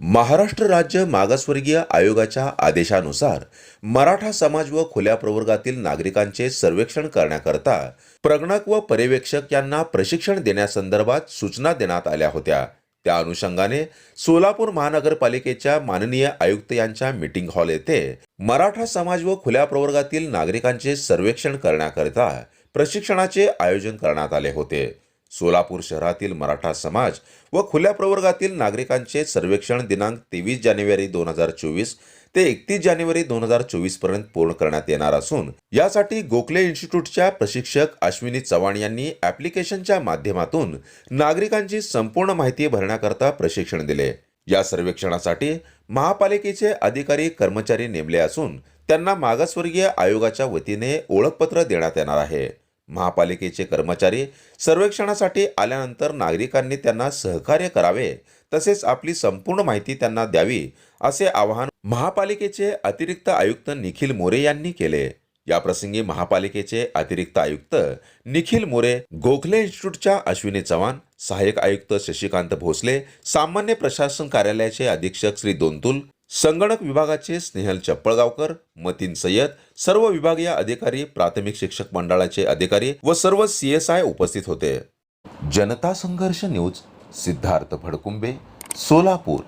महाराष्ट्र राज्य मागासवर्गीय आयोगाच्या आदेशानुसार मराठा समाज व खुल्या प्रवर्गातील नागरिकांचे सर्वेक्षण करण्याकरता प्रगणक व पर्यवेक्षक यांना प्रशिक्षण देण्यासंदर्भात सूचना देण्यात आल्या होत्या. त्या अनुषंगाने सोलापूर महानगरपालिकेच्या माननीय आयुक्त यांच्या मीटिंग हॉल येथे मराठा समाज व खुल्या प्रवर्गातील नागरिकांचे सर्वेक्षण करण्याकरिता प्रशिक्षणाचे आयोजन करण्यात आले होते. सोलापूर शहरातील मराठा समाज व खुल्या प्रवर्गातील नागरिकांचे सर्वेक्षण दिनांक तेवीस जानेवारी दोन हजार चोवीस ते एकतीस जानेवारी दोन हजार चोवीसपर्यंत पूर्ण करण्यात येणार असून यासाठी गोखले इन्स्टिट्यूटच्या प्रशिक्षक अश्विनी चव्हाण यांनी ॲप्लिकेशनच्या माध्यमातून नागरिकांची संपूर्ण माहिती भरण्याकरता प्रशिक्षण दिले. या सर्वेक्षणासाठी महापालिकेचे अधिकारी कर्मचारी नेमले असून त्यांना मागासवर्गीय आयोगाच्या वतीने ओळखपत्र देण्यात येणार आहे. महापालिकेचे कर्मचारी सर्वेक्षणासाठी आल्यानंतर नागरिकांनी त्यांना सहकार्य करावे तसेच आपली संपूर्ण माहिती त्यांना द्यावी असे आवाहन महापालिकेचे अतिरिक्त आयुक्त निखिल मोरे यांनी केले. या प्रसंगी महापालिकेचे अतिरिक्त आयुक्त निखिल मोरे गोखले इन्स्टिट्यूटच्या अश्विनी चव्हाण सहाय्यक आयुक्त शशिकांत भोसले सामान्य प्रशासन कार्यालयाचे अधीक्षक श्री दोंतुल संगणक विभागाचे स्नेहल चप्पळगावकर मतीन सय्यद सर्व विभागीय अधिकारी प्राथमिक शिक्षक मंडळाचे अधिकारी व सर्व सी एस आय उपस्थित होते. जनता संघर्ष न्यूज सिद्धार्थ फडकुंबे सोलापूर.